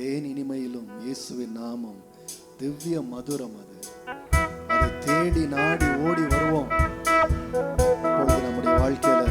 தேன் இனிமையிலும் இயேசுவின் நாமம் திவ்ய மதுரம் அது. அதை தேடி நாடி ஓடி வருவோம். இப்பொழுது நம்முடைய வாழ்க்கையில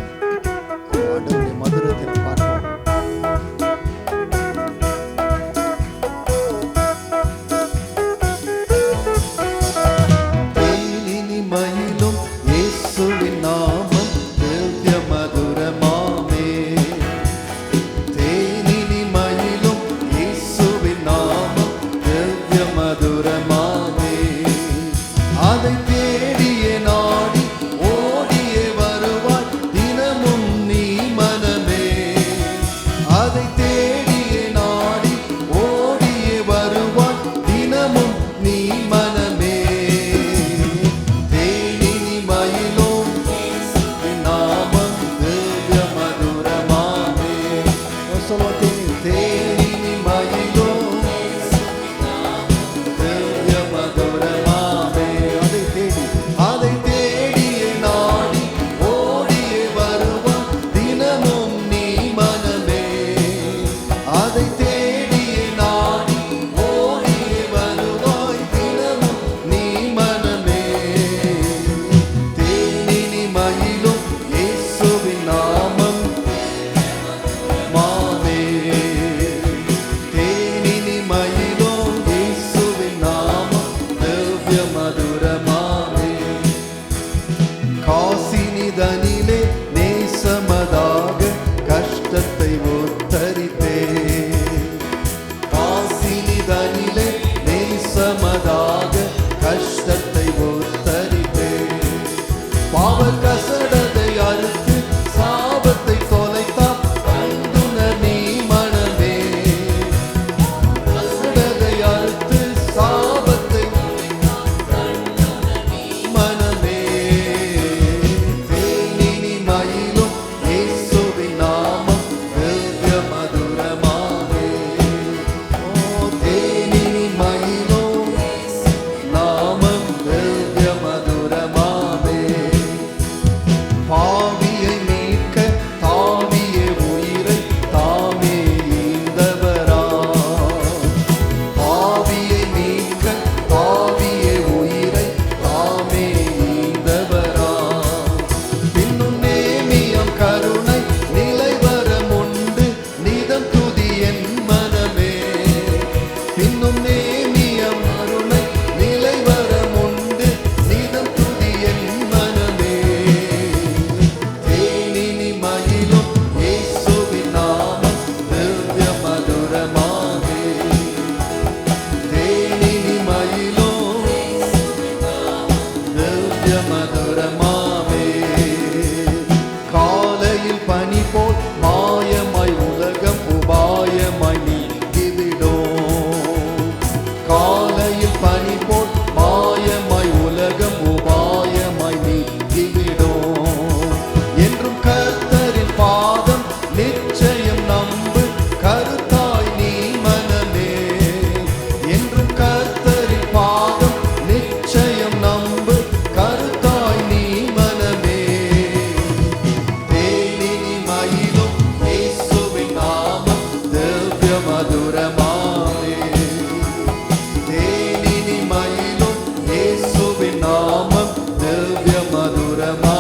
ve mal.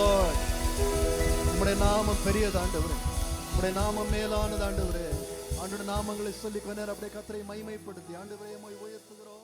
Lord. உம்முடைய நாமம் பெரியதாண்டவரே உம்முடைய நாமம் மேலானதாண்டவரே ஆண்டோட நாமங்களை சொல்லி கொஞ்ச நேரம் அப்படியே கத்தரை மைமைப்படுத்தி ஆண்டவரே உயர்த்துகிறோம்.